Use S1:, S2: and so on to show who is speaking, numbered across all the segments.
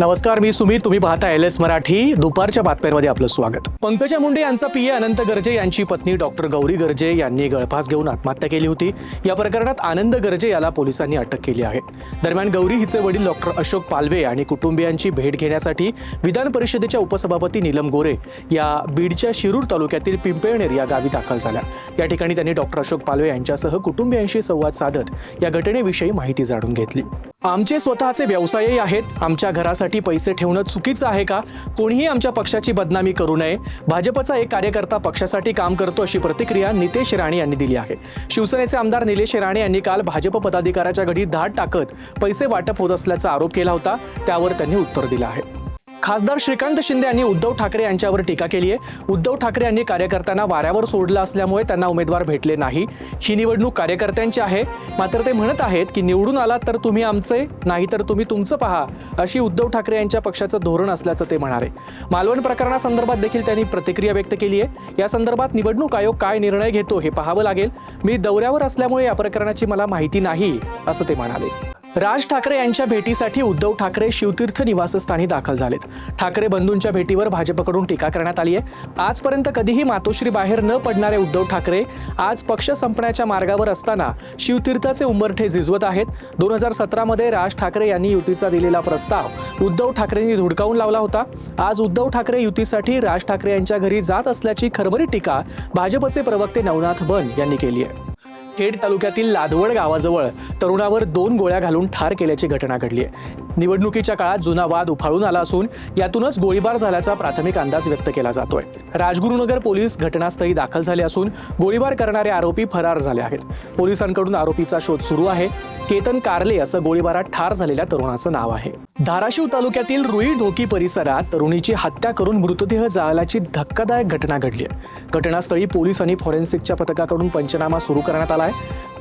S1: नमस्कार मी सुमित. तुम्ही पाहता एल एस मराठी. दुपारच्या बातम्यांमध्ये आपलं स्वागत. पंकजा मुंडे यांचा पीए अनंत गर्जे यांची पत्नी डॉक्टर गौरी गर्जे यांनी गळफास घेऊन आत्महत्या केली होती. या प्रकरणात आनंद गर्जे याला पोलिसांनी अटक केली आहे. दरम्यान गौरी हिचे वडील डॉक्टर अशोक पालवे आणि कुटुंबियांची भेट घेण्यासाठी विधान परिषदेच्या उपसभापती नीलम गोरे या बीडच्या शिरूर तालुक्यातील पिंपळनेर या गावी दाखल झाल्या. या ठिकाणी त्यांनी डॉक्टर अशोक पालवे यांच्यासह कुटुंबियांशी संवाद साधत या घटनेविषयी माहिती जाणून घेतली. आमचे स्वतःचे व्यवसायही आहेत. आमच्या घरासाठी पैसे ठेवणं चुकीचं आहे का? कोणीही आमच्या पक्षाची बदनामी करू नये. भाजपचा एक कार्यकर्ता पक्षासाठी काम करतो अशी प्रतिक्रिया नितेश राणे यांनी दिली आहे. शिवसेनेचे आमदार निलेश राणे यांनी काल भाजप पदाधिकाऱ्याच्या घडी धाड टाकत पैसे वाटप होत असल्याचा आरोप केला होता. त्यावर त्यांनी उत्तर दिलं आहे. खासदार श्रीकांत शिंदे यांनी उद्धव ठाकरे यांच्यावर टीका केली आहे. उद्धव ठाकरे यांनी कार्यकर्त्यांना वाऱ्यावर सोडलं असल्यामुळे त्यांना उमेदवार भेटले नाही. ही निवडणूक कार्यकर्त्यांची आहे. मात्र ते म्हणत आहेत की निवडून आलात तर तुम्ही आमचे नाही तर तुम्ही तुमचं पहा अशी उद्धव ठाकरे यांच्या पक्षाचं धोरण असल्याचं ते म्हणाले. मालवण प्रकरणासंदर्भात देखील त्यांनी प्रतिक्रिया व्यक्त केली आहे. या संदर्भात निवडणूक आयोग काय निर्णय घेतो हे पाहावं लागेल. मी दौऱ्यावर असल्यामुळे या प्रकरणाची मला माहिती नाही असं ते म्हणाले. राज ठाकरे यांच्या भेटीसाठी उद्धव ठाकरे शिवतीर्थ निवासस्थानी दाखल झालेत. ठाकरे बंधूंच्या भेटीवर भाजपकडून टीका करण्यात आली आहे. आजपर्यंत कधीही मातोश्री बाहेर न पडणारे उद्धव ठाकरे आज पक्ष संपण्याच्या मार्गावर असताना शिवतीर्थाचे उंबरठे झिजवत आहेत. दोन हजार सतरामध्ये राज ठाकरे यांनी युतीचा दिलेला प्रस्ताव उद्धव ठाकरेंनी धुडकावून लावला होता. आज उद्धव ठाकरे युतीसाठी राज ठाकरे यांच्या घरी जात असल्याची खरबरी टीका भाजपचे प्रवक्ते नवनाथ बन यांनी केली आहे. खेड तालुक्यातील लादवड गावाजवळ तरुणावर दोन गोळ्या घालून ठार केल्याची घटना घडली आहे. निवडणुकीच्या काळात जुना वाद उफाळून आला असून यातूनच गोळीबार झाल्याचा प्राथमिक अंदाज व्यक्त केला जातोय. राजगुरुनगर पोलीस घटनास्थळी दाखल झाले असून गोळीबार करणारे आरोपी फरार झाले आहेत. पोलिसांकडून आरोपीचा शोध सुरू आहे. केतन कारले असं गोळीबारात ठार झालेल्या तरुणाचं नाव आहे. धाराशिव तालुक्यातील रुई ढोकी परिसरात तरुणीची हत्या करून मृतदेह जाळल्याची धक्कादायक घटना घडली आहे. घटनास्थळी पोलीस आणि फॉरेन्सिकच्या पथकाकडून पंचनामा सुरू करण्यात आला आहे.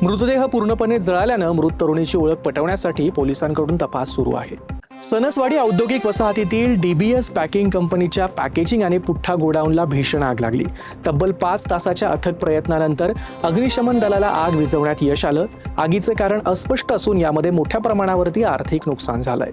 S1: मृतदेह पूर्णपणे जळाल्यानं मृत तरुणीची ओळख पटवण्यासाठी पोलिसांकडून तपास सुरू आहे. सनसवाडी औद्योगिक वसाहतीतील डीबीएस पॅकिंग कंपनीच्या पॅकेजिंग आणि पुठ्ठा गोडाऊनला भीषण आग लागली. तब्बल पाच तासाच्या अथक प्रयत्नानंतर अग्निशमन दलाला आग विझवण्यात यश आलं. आगीचे कारण अस्पष्ट असून यामध्ये मोठ्या प्रमाणावरती आर्थिक नुकसान झालंय.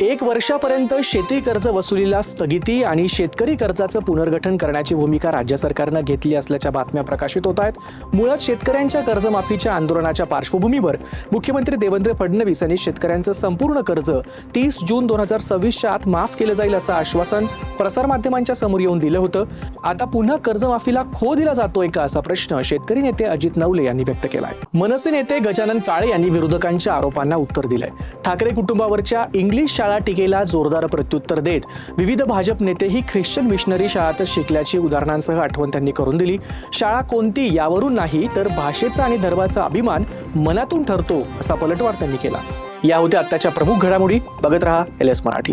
S1: एक वर्षापर्यंत शेती कर्ज वसुलीला स्थगिती आणि शेतकरी कर्जाचं पुनर्गठन करण्याची भूमिका राज्य सरकारनं घेतली असल्याच्या बातम्या प्रकाशित होत आहेत. मुळात शेतकऱ्यांच्या कर्जमाफीच्या आंदोलनाच्या पार्श्वभूमीवर मुख्यमंत्री देवेंद्र फडणवीस यांनी शेतकऱ्यांचं संपूर्ण कर्ज तीस जून दोन हजार सव्वीसच्या आत माफ केलं जाईल असं आश्वासन प्रसारमाध्यमांच्या समोर येऊन दिलं होतं. आता पुन्हा कर्जमाफीला खो दिला जातोय का असा प्रश्न शेतकरी नेते अजित नवले यांनी व्यक्त केलाय. मनसे नेते गजानन काळे यांनी विरोधकांच्या आरोपांना उत्तर दिलंय. ठाकरे कुटुंबावरच्या इंग्लिश शाळा टीकेला जोरदार प्रत्युत्तर देत विविध भाजप नेतेही ख्रिश्चन मिशनरी शाळातच शिकल्याची उदाहरणांसह आठवण त्यांनी करून दिली. शाळा कोणती यावरून नाही तर भाषेचा आणि धर्माचा अभिमान मनातून ठरतो असा पलटवार त्यांनी केला. या होत्या आत्ताच्या प्रमुख घडामोडी. बघत रहा एल एस मराठी.